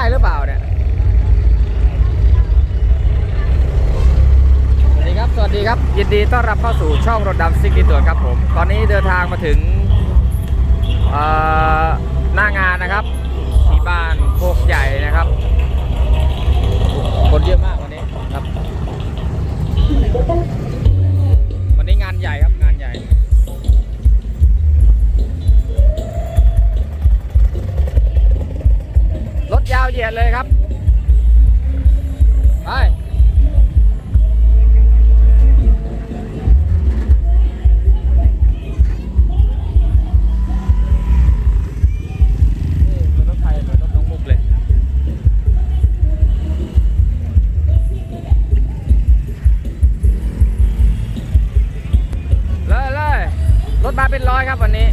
ได้หรือเปล่าเนี่ย สวัสดีครับ สวัสดีครับ ยินดีต้อนรับเข้าสู่ช่องรถดำซิกดีตัวครับผม ตอนนี้เดินทางมาถึงหน้างานนะครับ ที่บ้านโคกใหญ่นะครับ คนเยอะมากวันนี้ครับ ยาวเหยียดเลยครับ ไปนี่เป็นรถไทยเหมือนรถน้องมุกเลยเลยเลยรถมาเป็นร้อยครับวันนี้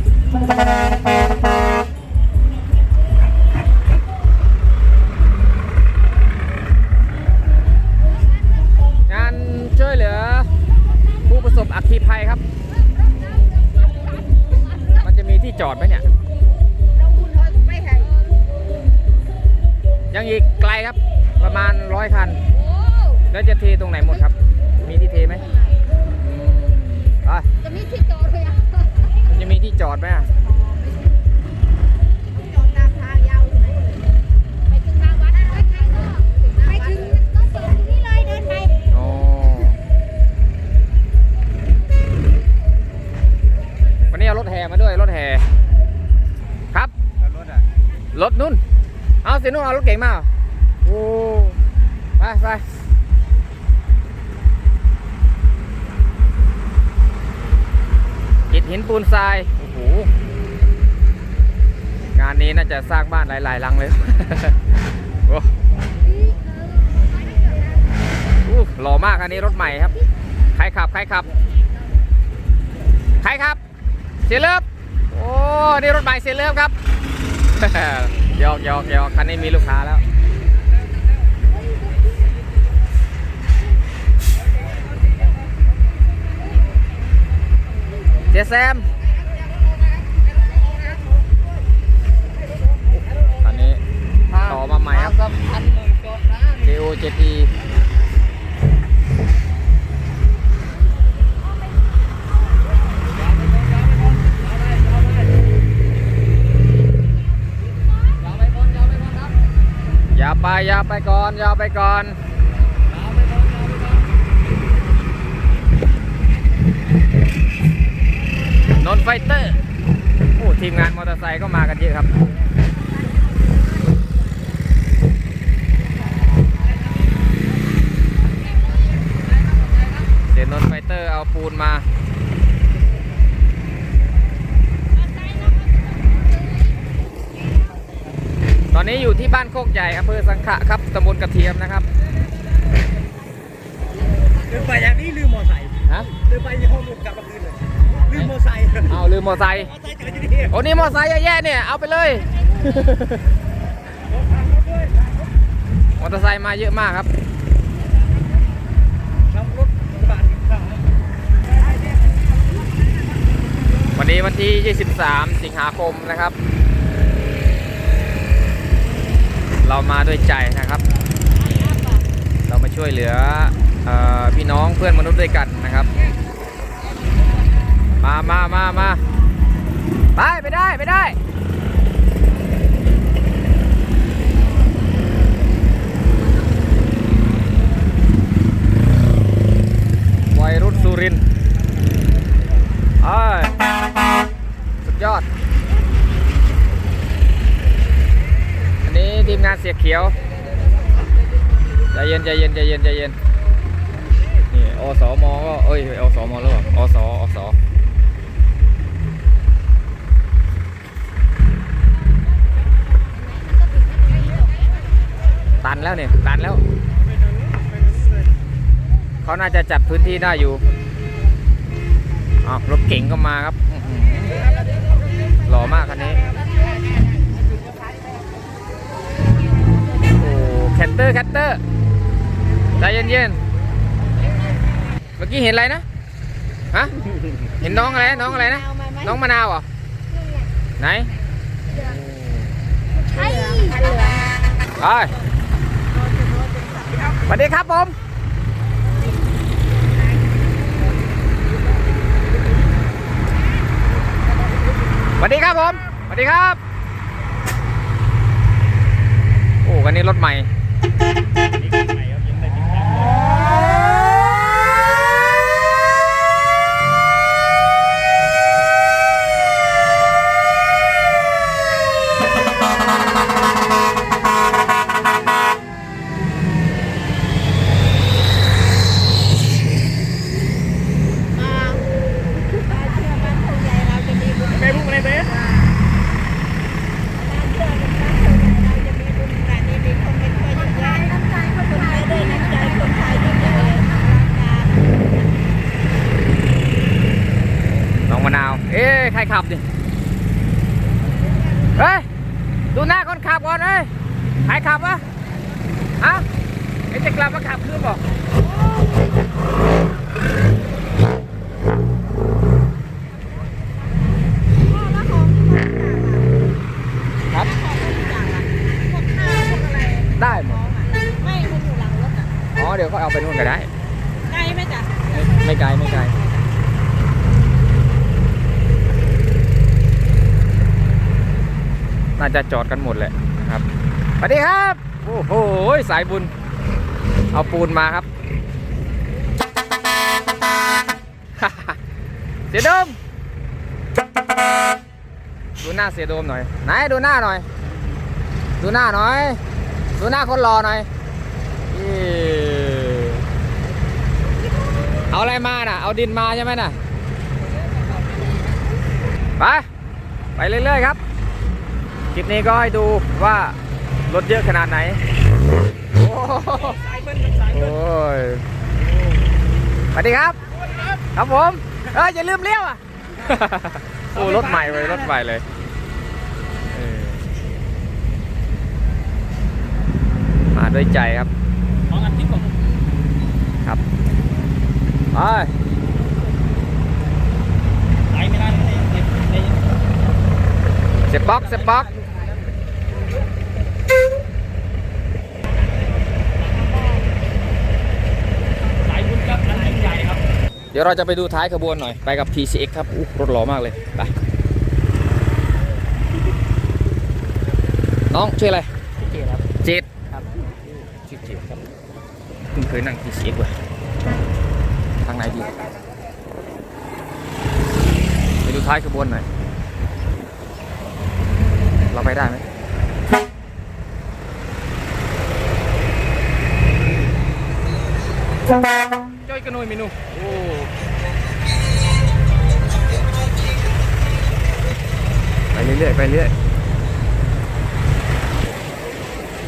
รถนุ่น เอาสินุ่นเอารถเก่งมาโอ้ไปไปอิฐหินปูนทราย โอ้โห งานนี้น่าจะสร้างบ้านหลายๆหลังเลยโอ้หล่อมากอันนี้รถใหม่ครับ ใครขับ ใครขับ ใครขับ เสียเลิฟโอ้ นี่รถใหม่เสียเลิฟครับ ยอกยอกยอกคันนี้มีลูกค้าแล้ว เจแซมคันนี้ต่อมาใหม่ครับ JO7E ยาไปอย่าไปก่อนอย่าไปก่อนยาวไปก่อนยาวไปก่อนนนท์ไฟเตอร์โอ้ทีมงานมอเตอร์ไซค์ก็มากันเยอะครับเสียนนท์ไฟเตอร์เอาปูนมา ตอนนี้อยู่ที่บ้านโคกใหญ่อำเภอสังขะครับตำบลกระเทียมนะครับเดินไปอย่างนี้ลืมมอไซค์ฮะเดินไปยังห้องมุกกลับมาคืนเลยลืมมอไซค์เอาลืมมอไซค์มอไซค์จอดอยู่นี่โอ้นี่มอไซค์แย่ๆเนี่ยเอาไปเลยมอเตอร์ไซค์มาเยอะมากครับขับรถกระบะข้างวันนี้วันที่ 23 สิงหาคมนะครับ เรามาด้วยใจนะครับ เรามาช่วยเหลืออพี่น้องเพื่อนมนุษย์ด้วยกันนะครับ มามามามาไปไปได้ไปได้วัยรุ่นสุรินทร์สุดยอด ทีมงานเสียเขียวใจเย็นใจเย็นใจเย็นใจเย็นนี่อสมก็เอ้ยอสมหรือเปล่าอสอสตันแล้วเนี่ยตันแล้ว เขาน่าจะจัดพื้นที่ได้อยู่อ้าวรถเก๋งก็มาครับหล่อมากคันนี้ โอ้ แคตเตอร์แคตเตอร์ใจเย็นๆเมื่อกี้เห็นอะไรนะฮะเห็นน้องอะไรนะน้องอะไรนะเอามาไหมน้องมะนาวเหรอไหนไอ้คันเหลืองไปสวัสดีครับผมสวัสดีครับผมสวัสดีครับ โอ้วันนี้รถใหม่ Maybe my ไปนู่นก็ได้ใกล้ไหมจ๊ะไม่ไม่ไกลไม่ไกลน่าจะจอดกันหมดแหละนะครับสวัสดีครับ โอ้โหสายบุญ เอาปูนมาครับ เสียโดม ดูหน้าเสียโดมหน่อย ไหนดูหน้าหน่อย ดูหน้าหน่อย ดูหน้าคนรอหน่อยอี เอาอะไรมาน่ะ เอาดินมาใช่ไหมน่ะ ไป ไปเรื่อยๆครับ คลิปนี้ก็ให้ดูว่ารถเยอะขนาดไหน โอ้โหสายเบิ้ลสายเบิ้ลโอ้ยสวัสดีครับ ครับผม เอออย่าลืมเลี้ยวอะ โอ้รถใหม่เลยรถใหม่เลยเออมาด้วยใจครับ ของอันที่ผมครับ ไปสายไม่ได้เลยเด็กเด็กเสียบบ็อกเสียบบ็อกสายบุญครับอันยิ่งใหญ่ครับเดี๋ยวเราจะไปดูท้ายขบวนหน่อย ไปกับ PCX ครับอู้รถหล่อมากเลย ไป น้องชื่ออะไรเจ๋ครับ เจ็ดครับชื่อเจ็ดครับเพิ่งเคยนั่ง PCX ว่ะทางไหนดี ไปดูท้ายขบวนหน่อย เราไปได้ไหมจ้อยกระนุยเมนูโอ้ไปเรื่อยๆไปเรื่อย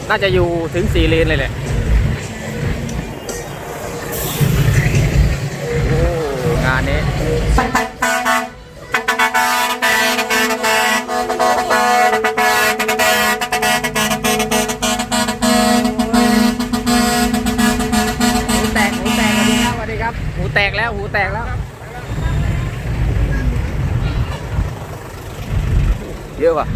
น่าจะอยู่ถึงสี่เลนเลยแหละ งานนี้หูแตกหูแตกสวัสดีครับสวัสดีครับหูแตกแล้วหูแตกแล้ว เยอะว่ะ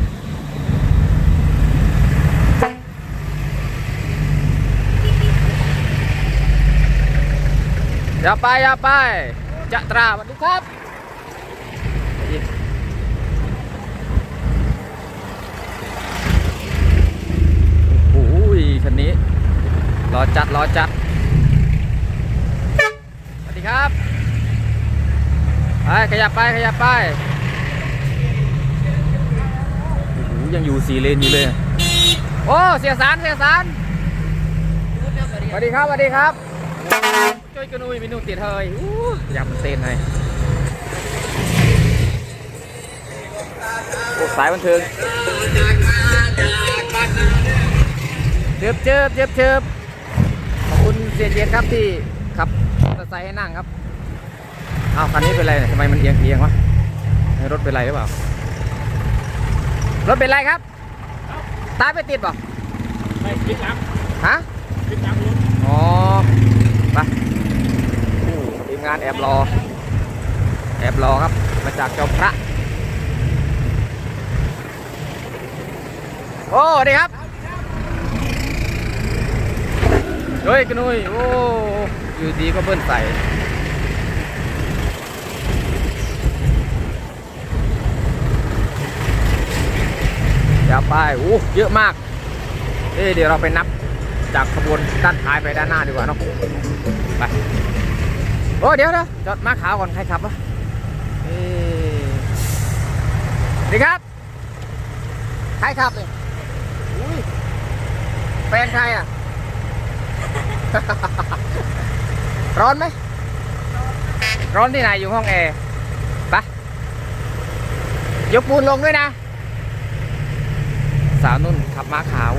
อย่าไปอย่าไป จะตราสวัสดีครับโอ้โหคันนี้รอจัดรอจัด สวัสดีครับ ไป ขยับไป ขยับไปโอ้โหยังอยู่สี่เลนอยู่เลย โอ้ เสียสารเสียสารสวัสดีครับ สวัสดีครับ ช่วยกันนุยเมนูติดเฮยอู้ยำเต้นให้โอ้สายบันเทิงเจิบเจิบเจิบเจิบขอบคุณเสียเย็นครับที่ขับมอเตอร์ไซค์ให้นั่งครับอ้าวคันนี้เป็นไรเนี่ยทำไมมันเอียงเอียงวะให้รถเป็นไรหรือเปล่า รถเป็นไรครับ ตายไม่ติดเปล่าไปคลิปหลังฮะคลิปหลังรถอ๋อไปโอ้ทีม งานแอบรอ แอบรอครับ มาจากเจ้าพระ โอ้ดีครับเฮ้ยกระนุยโอ้อยู่ดีก็เบิ้ลใส่เดี๋ยวไปโอ้เยอะมาก เอ้เดี๋ยวเราไปนับจากขบวนด้านท้ายไปด้านหน้าดีกว่าเนาะ ไป โอ้เดี๋ยวนะจอดมาขาวก่อนใครขับวะสวัสดีครับ ใครขับเนี่ยอุ้ยแฟนใครอะ ร้อนไหม ร้อนที่ไหนอยู่ห้องแอร์ไปะยกปูนลงด้วยนะ สาวนุ่นขับม้าขาว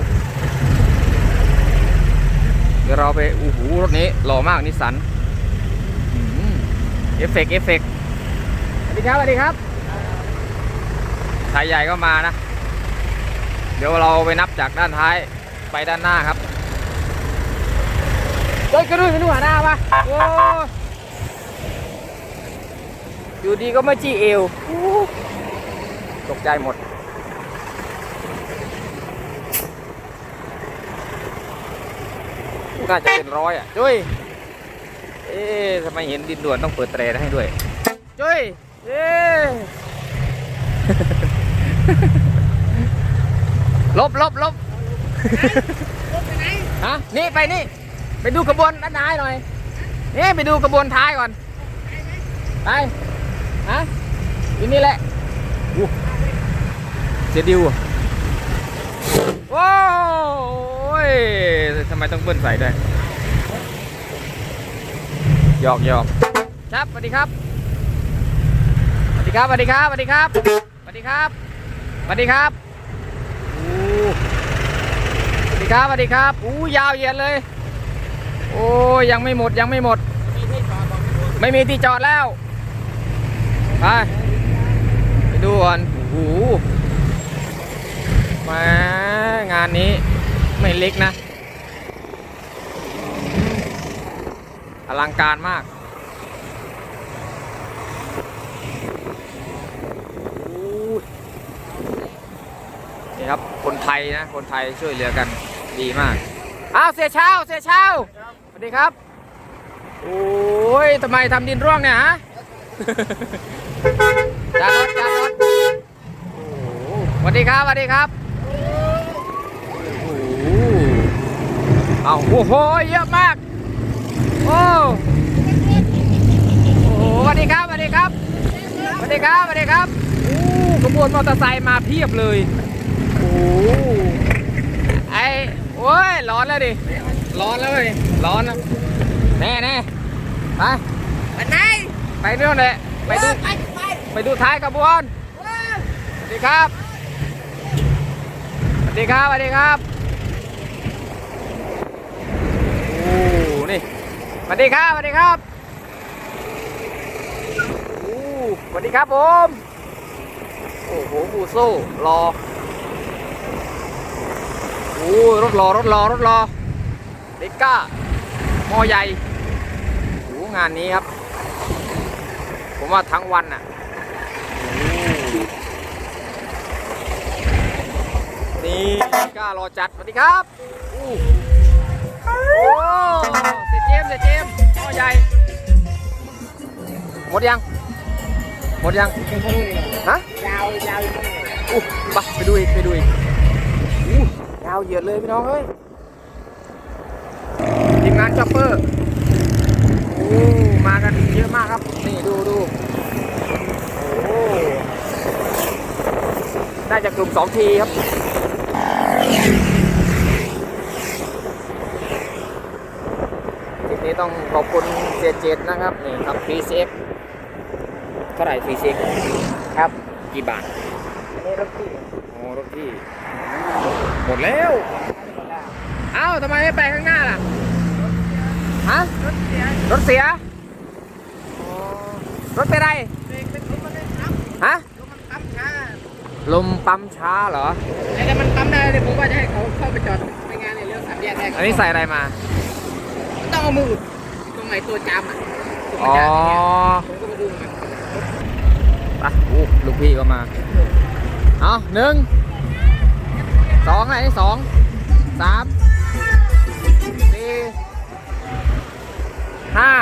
เดี๋ยวเราไปอู้หูรถนี้หล่อมากนิสสัน เอฟเฟกต์เอฟเฟกต์สวัสดีครับสวัสดีครับชายใหญ่ก็มานะ เดี๋ยวเราไปนับจากด้านท้ายไปด้านหน้าครับเฮ้ยกระดุยกระดุยหันหน้าปะโอ้อยู่ดีก็มาจี้เอวอู้ตกใจหมด น่าจะเป็นร้อยอะจุ้ย เอ๊ะทำไมเห็นดินด่วนต้องเปิดแตรให้ด้วยจุ้ยเอ๊ะลบลบลบฮะนี่ไปนี่ ไปดูกระบวนด้านท้ายหน่อยนี่ไปดูกระบวนท้ายก่อน ไป ฮะอยู่นี่แหละอู้เสียดิวอะว้าวโอ้ยทำไมต้องเบิ้ลใส่ด้วย หยอกหยอกครับสวัสดีครับสวัสดีครับสวัสดีครับสวัสดีครับสวัสดีครับสวัสดีครับอู้สวัสดีครับสวัสดีครับอู้ยาวเหยียดเลย โอ้ยยังไม่หมดยังไม่หมด ไม่มีที่จอดแล้วไปไปดูก่อนโอ้โหแหมงานนี้ไม่เล็กนะ อลังการมากนี่ครับ คนไทยนะ คนไทยช่วยเหลือกันดีมาก อ้าว เสียเช้า เสียเช้า สวัสดีครับ โอ้ยทำไมทำดินร่วงเนี่ยฮะจานรถจานรถสวัสดีครับสวัสดีครับโอ้โหเอาโอ้โห เยอะมาก โอ้โอ้โหสวัสดีครับสวัสดีครับสวัสดีครับสวัสดีครับโอ้ขบวนมอเตอร์ไซค์มาเพียบเลย โอ้โหไอโอ้ยร้อนแล้วดิ ร้อนแล้วเว้ยร้อนนะแน่แน่ไปไปไหนไปนู่นแหละไปดูไปไปไปดูท้ายขบวนสวัสดีครับสวัสดีครับสวัสดีครับโอ้นี่ สวัสดีครับสวัสดีครับโอ้สวัสดีครับผม โอ้โหบูโซ่รอโอ้รถรอรถรอรถรอเด็กก้ามอใหญ่โอ้งานนี้ครับ ผมว่าทั้งวันอะนี่ก้ารอจัดสวัสดีครับอู้ โอ้เสียเจมส์เสียเจมส์พ่อใหญ่ หมดยัง หมดยัง ฮะ ยาวยาวอู้ไปไปดูอีก ไปดูอีกอู้ยาวเหยียดเลยพี่น้องเอ้ยทีมงานจ็อปเปอร์โอ้มากันเยอะมากครับ นี่ดูดูโอ้ได้จากกลุ่มสองทีครับ คลิปนี้ ต้องขอบคุณเจเจนะครับนี่ครับฟรีเซฟเท่าไหร่ฟรีเซฟครับกี่บาทอันนี้รถที่โอ้รถพี่หมดแล้ว เอ้าทำไมไม่ไปข้างหน้าล่ะฮะรถเสียรถเสียอ๋อรถเป็นไรเบรกเป็นรถมันไม่ปั๊มฮะรถมันปั๊มช้าลมปั๊มช้าเหรอแต่มันปั๊มได้เลยผมว่าจะให้เขาเข้าไปจอดในงานในเรื่องสามแยกแรกอันนี้ใส่อะไรมา ต้องเอามือตรงไหนตัวจามอะอ๋อจามเนี่ยผมก็มาดูมันไปอู้ลูกพี่ก็มา เอาหนึ่งสองอะไรนี่สองสามสี่ห้า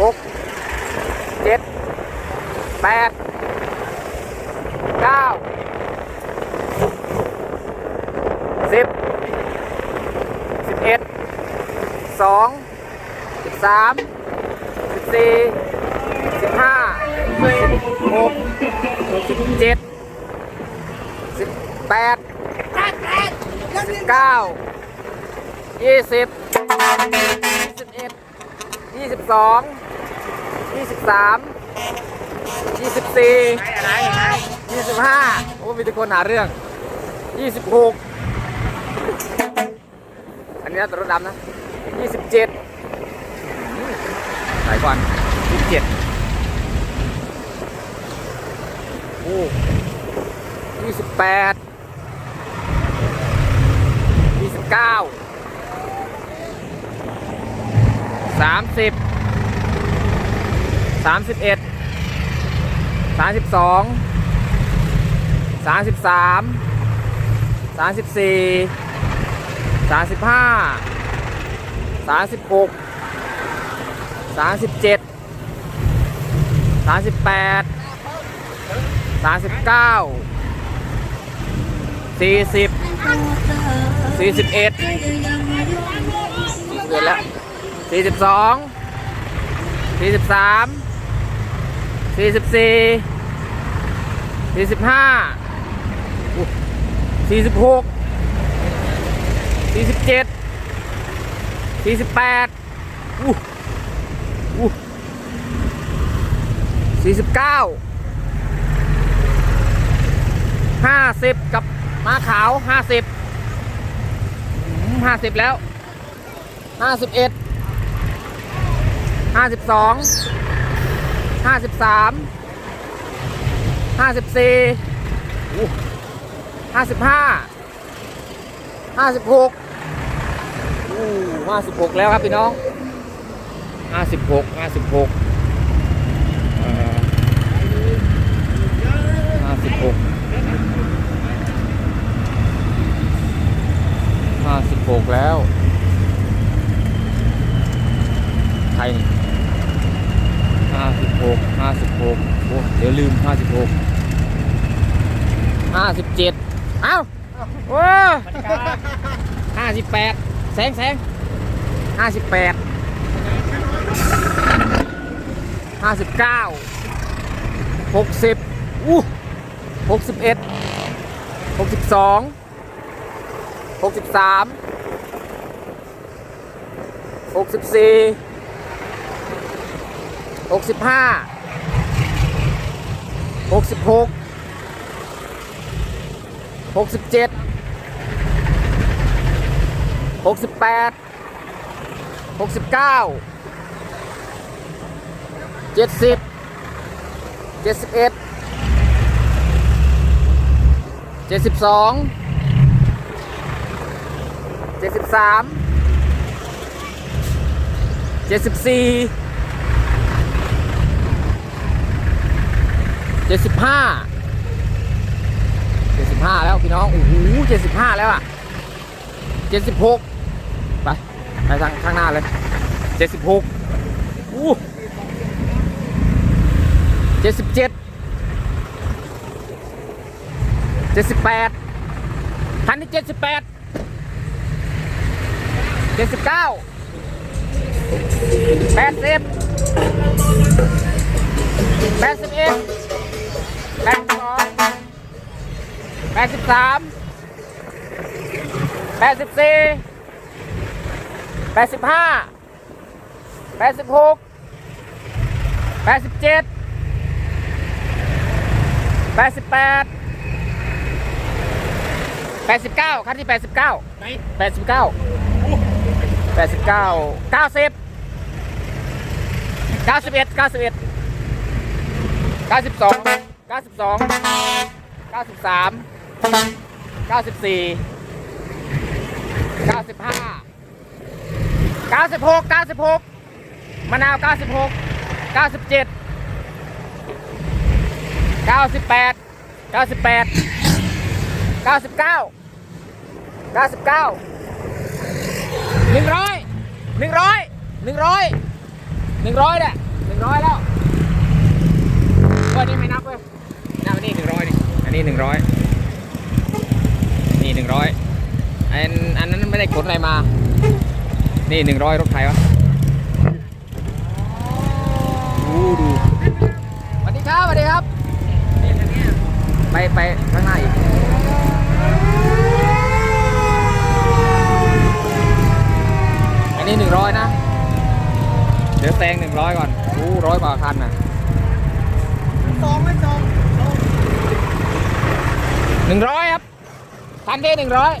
หกเจ็ดแปดเก้าสิบสิบเอ็ดสอง สามสิบสี่สิบห้าสิบหกสิบเจ็ดสิบแปดสิบเก้ายี่สิบยี่สิบเอ็ดยี่สิบสองยี่สิบสามยี่สิบสี่ยี่สิบห้าโอ้มีแต่คนหาเรื่องยี่สิบหกอันนี้ตัวรถดำนะยี่สิบเจ็ด ไหนก่อนยี่สิบเจ็ดโอ้ยี่สิบแปดยี่สิบเก้าสามสิบสามสิบเอ็ดสามสิบสองสามสิบสามสามสิบสี่สามสิบห้าสามสิบหก สามสิบเจ็ดสามสิบแปดสามสิบเก้าสี่สิบสี่สิบเอ็ดเดือนแล้วสี่สิบสองสี่สิบสามสี่สิบสี่สี่สิบห้าสี่สิบหกสี่สิบเจ็ดสี่สิบแปดอู้ สี่สิบเก้าห้าสิบกับม้าขาวห้าสิบห้าสิบแล้วห้าสิบเอ็ดห้าสิบสองห้าสิบสามห้าสิบสี่ห้าสิบห้าห้าสิบหกห้าสิบหกแล้วครับพี่น้องห้าสิบหกห้าสิบหกห้าสิบหก ห้าสิบหกแล้ว ใครนี่ห้าสิบหกห้าสิบหกโอ้เดี๋ยวลืมห้าสิบหกห้าสิบเจ็ดเอ้าโอ้ห้าสิบแปดแสงแสงห้าสิบแปดห้าสิบเก้าหกสิบอู้หกสิบเอ็ดหกสิบสองหกสิบสาม หกสิบสี่หกสิบห้าหกสิบหกหกสิบเจ็ดหกสิบแปดหกสิบเก้าเจ็ดสิบเจ็ดสิบเอ็ดเจ็ดสิบสองเจ็ดสิบสาม จ็ดสิบสี่เจ็ดสิบห้าเจ็ดสิบห้าแล้วพี่น้องโอ้โหเจ็ดสิบห้าแล้วอะเจ็ดสิบหกไปไปทางข้างหน้าเลยเจ็ดสิบหกอู้เจ็ดสิบเจ็ดเจ็ดสิบแปดคันที่เจ็ดสิบแปดเจ็ดสิบเก้า แปดสิบแปดสิบเอ็ดแปดสิบสองแปดสิบสามแปดสิบสี่แปดสิบห้าแปดสิบหกแปดสิบเจ็ดแปดสิบแปดแปดสิบเก้าขั้นที่แปดสิบเก้าแปดสิบเก้าแปดสิบเก้าเก้าสิบ เก้าสิบเอ็ดเก้าสิบเอ็ด92 92 93 94 95 96 96มะนาว 96 97 98 98 99 99 100 100 100 หนึ่งร้อยเนี่ยหนึ่งร้อยแล้วเออนี่ไม่นับเว้ยนับอันนี้หนึ่งร้อยนี่อันนี้หนึ่งร้อยนี่หนึ่งร้อยอันอันนั้นไม่ได้ขนอะไรมา นี่หนึ่งร้อยรถใครวะดูดูสวัสดีครับสวัสดีครับไปไปข้างหน้าอีกอันนี้หนึ่งร้อยนะ เดี๋ยวแซงหนึ่งร้อยก่อนอู้ร้อยกว่าคันนะสองไม่สองหนึ่งร้อยครับ คันที่หนึ่งร้อย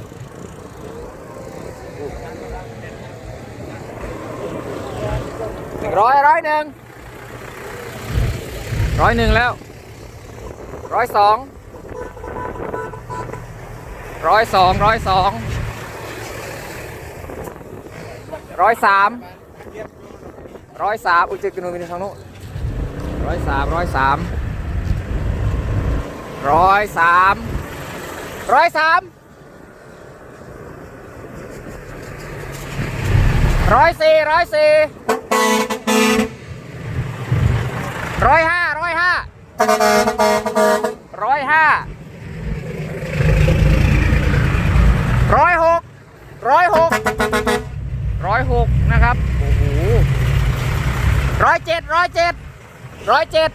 หนึ่งร้อยร้อยหนึ่งร้อยหนึ่งแล้วร้อยสองร้อยสองร้อยสองร้อยสาม ร้อยสามอุ้ยเจกนนู่นทางโน้นร้อยสามร้อยสามร้อยสามร้อยสามร้อยสี่ร้อยสี่ร้อยห้าร้อยห้าร้อยห้าร้อยหกร้อยหกร้อยหกนะครับ โอ้โห ร้อยเจ็ดร้อยเจ็ดร้อยเจ็ด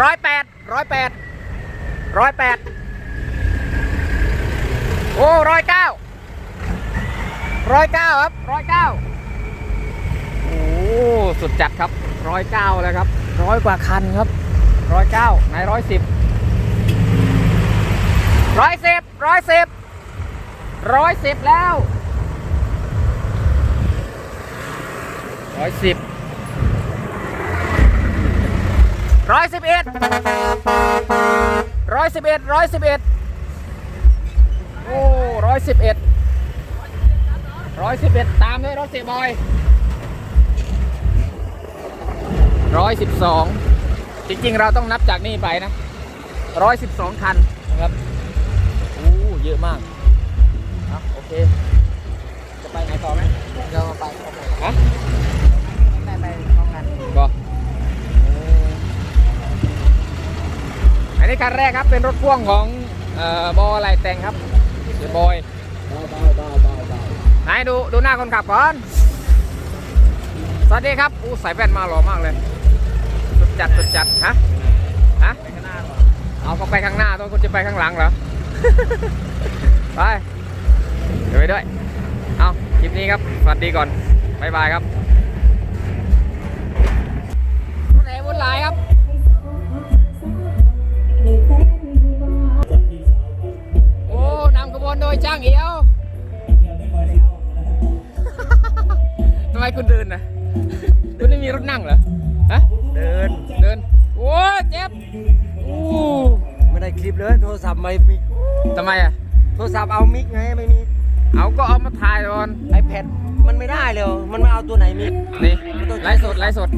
ร้อยแปดร้อยแปดร้อยแปดโอ้ร้อยเก้าร้อยเก้าครับร้อยเก้าโอ้สุดจัดครับร้อยเก้าแล้วครับร้อยกว่าคันครับร้อยเก้าในร้อยสิบร้อยสิบร้อยสิบร้อยสิบแล้ว ร้อยสิบร้อยสิบเอ็ดร้อยสิบเอ็ดร้อยสิบเอ็ดโอ้ร้อยสิบเอ็ดร้อยสิบเอ็ดตามด้วยรถเสียบอยร้อยสิบสองจริงๆ เราต้องนับจากนี่ไปนะร้อยสิบสองคันนะครับโอ้เยอะมากครับโอเค จะไปไหนต่อไหมเราไปฮะ นนี้คันแรกครับเป็นรถพ่วงของเอ่อบออะไรแต่งครับเดบอยบาเบาเบาเบาเบาไหนดูดูหน้าคนขับก่อน สวัสดีครับอู้ใส่แว่นมาหล่อมากเลย สุดจัดสุดจัดฮะฮะเอาเขาไปข้างหน้าตัวคุณจะไปข้างหลังเหรอ ไปเดี๋ยวไปด้วย เอาคลิปนี้ครับ สวัสดีก่อน บ๊ายบายครับ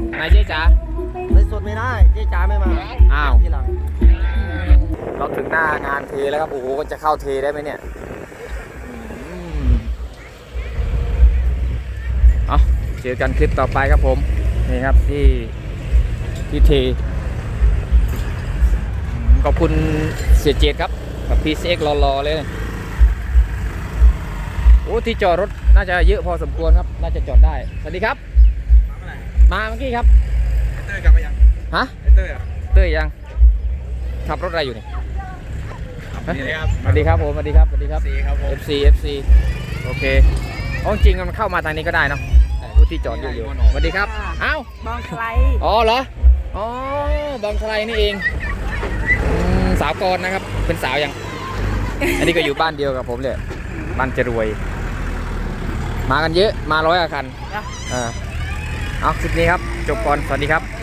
ดไลฟ์สดไหนเจ๊จ๋าเลยสดไม่ได้เจ๊จ๋าไม่มาอ้าวทีหลังเราถึงหน้างานเทแล้วครับโอ้โหจะเข้าเทได้ไหมเนี่ยอืมเอาเจอกันคลิปต่อไปครับผมนี่ครับที่ที่เทอืมขอบคุณเสียเจดครับกับพีซีเอ็กรอๆเลยโอ้ที่จอดรถน่าจะเยอะพอสมควรครับ น่าจะจอดได้ สวัสดีครับ มาเมื่อกี้ครับเต้ยกลับไปยังฮะเต้ยอะเต้ยยังขับรถอะไรอยู่นี่นี่เลยครับสวัสดีครับผมสวัสดีครับสวัสดีครับสีครับผม FC FC โอเคอ๋อจริงๆมันเข้ามาทางนี้ก็ได้เนาะผู้ที่จอดอยู่อยู่สวัสดีครับอ้าวบางไคลอ๋อเหรออ๋อบางไทรนี่เองอืมสาวกรนะครับ เป็นสาวยัง อันนี้ก็อยู่บ้านเดียวกับผมเลยบ้านจะรวย มากันเยอะมาร้อยกว่าคันอ่า เอาคลิปนี้ครับ จบก่อน สวัสดีครับ